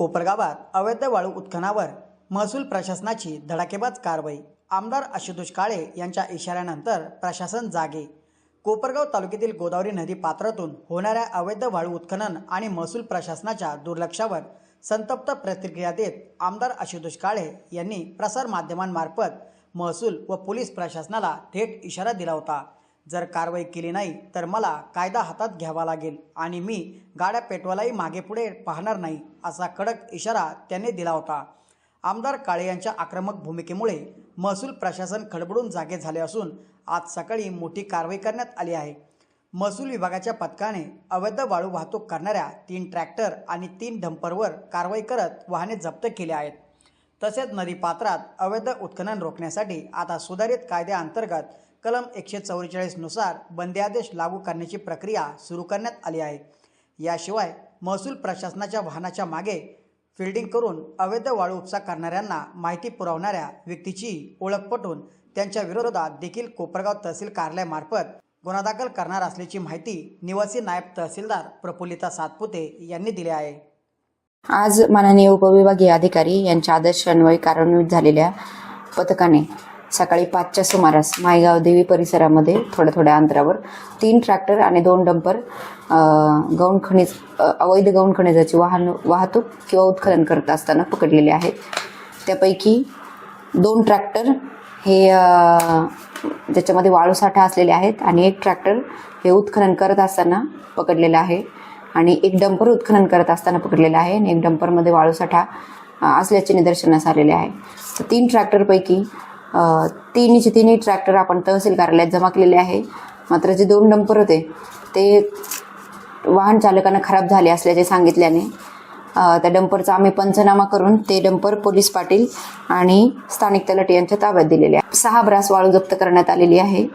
कोपरगावात अवैध वाळू उत्खननावर महसूल प्रशासनाची धडाकेबाज कारवाई. आमदार आशुतोष काळे यांच्या इशाऱ्यानंतर प्रशासन जागे. कोपरगाव तालुक्यातील गोदावरी नदी पात्रातून होणाऱ्या अवैध वाळू उत्खनन आणि महसूल प्रशासनाच्या दुर्लक्षावर संतप्त प्रतिक्रिया देत आमदार आशुतोष काळे यांनी प्रसारमाध्यमांमार्फत महसूल व पोलीस प्रशासनाला थेट इशारा दिला होता. जर कारवाई केली नाही तर मला कायदा हातात घ्यावा लागेल आणि मी गाड्या पेटवायलाही मागे पुढे पाहणार नाही असा कडक इशारा त्यांनी दिला होता. आमदार काळे यांच्या आक्रमक भूमिकेमुळे महसूल प्रशासन खडबडून जागे झाले असून आज सकाळी मोठी कारवाई करण्यात आली आहे. महसूल विभागाच्या पथकाने अवैध वाळू वाहतूक करणाऱ्या तीन ट्रॅक्टर आणि तीन डंपरवर कारवाई करत वाहने जप्त केली आहेत. तसेच नदीपात्रात अवैध उत्खनन रोखण्यासाठी आता सुधारित कायद्याअंतर्गत कलम एकशे चौवेचाळीसनुसार बंदी आदेश लागू करण्याची प्रक्रिया सुरू करण्यात आली आहे. याशिवाय महसूल प्रशासनाच्या वाहनाच्या मागे फिल्डिंग करून अवैध वाळू उपसा करणाऱ्यांना माहिती पुरवणाऱ्या व्यक्तीची ओळख पटवून त्यांच्या विरोधात देखील कोपरगाव तहसील कार्यालयामार्फत गुन्हा दाखल करणार असल्याची माहिती निवासी नायब तहसीलदार प्रफुल्लिता सातपुते यांनी दिली आहे. आज माननीय उपविभागीय अधिकारी यांच्या आदर्श अन्वयी कार्यान्वित झालेल्या पथकाने सकाळी पाचच्या सुमारास मायगाव देवी परिसरामध्ये थोड्या थोड्या अंतरावर तीन ट्रॅक्टर आणि दोन डंपर गौण खनिज अवैध गौण खनिजाची वाहन वाहतूक किंवा उत्खनन करत असताना पकडलेले आहेत. त्यापैकी दोन ट्रॅक्टर हे ज्याच्यामध्ये वाळू साठा असलेले आहेत आणि एक ट्रॅक्टर हे उत्खनन करत असताना पकडलेलं आहे आणि एक डंपर उत्खनन करत असताना पकडलेला आहे आणि एक डंपरमध्ये वाळू साठा असल्याचे निदर्शनास आलेले आहे. तर तीन ट्रॅक्टरपैकी तिन्हीचे तिन्ही ट्रॅक्टर आपण तहसील कार्यालयात जमा केलेले आहे. मात्र जे दोन डंपर होते ते वाहन चालकांना खराब झाले असल्याचे सांगितल्याने त्या डंपरचा आम्ही पंचनामा करून ते डंपर पोलीस पाटील आणि स्थानिक तलाठी यांच्या ताब्यात दिलेले आहे. सहा ब्रास वाळू जप्त करण्यात आलेली आहे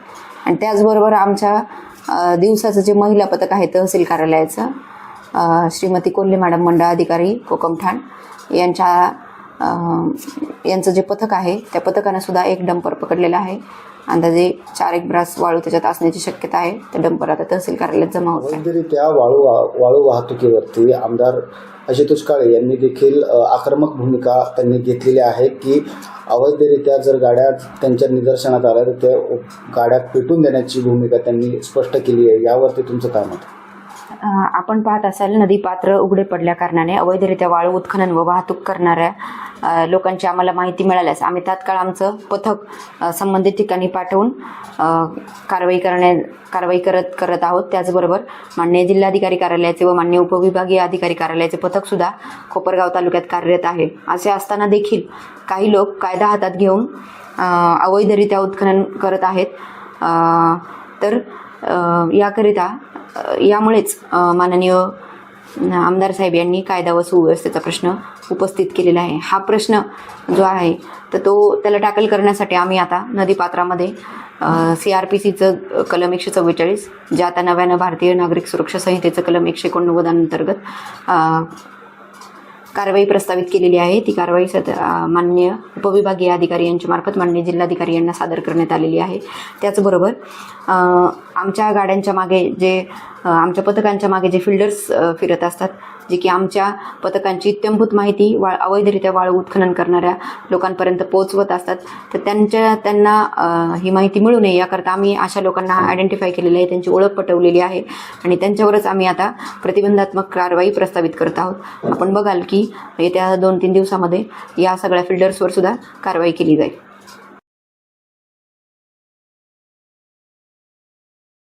आणि त्याचबरोबर आमच्या दिवसाचं जे महिला पथक आहे तहसील कार्यालयाचं श्रीमती कोल्हे मॅडम मंडळ अधिकारी कोकमठाण यांच्या यांचं जे पथक आहे त्या पथकानं सुद्धा एक डंपर पकडलेला आहे. अंदाजे चार एक ब्रास वाळू त्याच्यात असण्याची शक्यता आहे. ते डंपर आता तहसील कार्यालयात जमा होत आहे. वाळू वा- वाळू वाहतुकीवरती आमदार आशुतोष काळे यांनी देखील आक्रमक भूमिका त्यांनी घेतलेली आहे की अवैधरित्या जर गाड्या त्यांच्या निदर्शनात आल्या तर त्या गाड्या पेटून देण्याची भूमिका त्यांनी स्पष्ट केली आहे. यावरती तुमचं काय मत आहे? आपण पाहत असाल नदी पात्र उघडे पडल्या कारणाने अवैधरित्या वाळू उत्खनन व वाहतूक करणाऱ्या लोकांची आम्हाला माहिती मिळाल्यास आम्ही तात्काळ आमचं पथक संबंधित ठिकाणी पाठवून कारवाई करण्या कारवाई करत करत आहोत. त्याचबरोबर मान्य जिल्हाधिकारी कार्यालयाचे व मान्य उपविभागीय अधिकारी कार्यालयाचे पथकसुद्धा कोपरगाव तालुक्यात कार्यरत आहे. असे असताना देखील काही लोक कायदा हातात घेऊन अवैधरित्या उत्खनन करत आहेत. तर याकरिता यामुळेच माननीय आमदार साहेब यांनी कायदा व सुव्यवस्थेचा प्रश्न उपस्थित केलेला आहे. हा प्रश्न जो आहे तर तो त्याला टॅकल करण्यासाठी आम्ही आता नदीपात्रामध्ये सी आर पी सीचं कलम एकशे चव्वेचाळीस जे आता नव्यानं भारतीय नागरिक सुरक्षा संहितेचं कलम एकशे एकोणनव्वद अंतर्गत कारवाई प्रस्तावित केलेली आहे. ती कारवाई सद मान्य उपविभागीय अधिकारी यांच्या मार्फत जिल्हाधिकारी यांना सादर करण्यात आलेली आहे. त्याचबरोबर आमच्या गाड्यांच्या मागे जे आमच्या पथकांच्या मागे जे फिल्डर्स फिरत असतात जे की आमच्या पथकांची इत्यंभूत माहिती वा अवैधरित्या वाळू उत्खनन करणाऱ्या लोकांपर्यंत पोहोचवत असतात. तर त्यांच्या त्यांना ही माहिती मिळू नये याकरता आम्ही अशा लोकांना आयडेंटिफाय केलेली आहे त्यांची ओळख पटवलेली आहे आणि त्यांच्यावरच आम्ही आता प्रतिबंधात्मक कारवाई प्रस्तावित करत आहोत. आपण बघाल की येत्या दोन तीन दिवसामध्ये या सगळ्या फिल्डर्सवर सुद्धा कारवाई केली जाईल.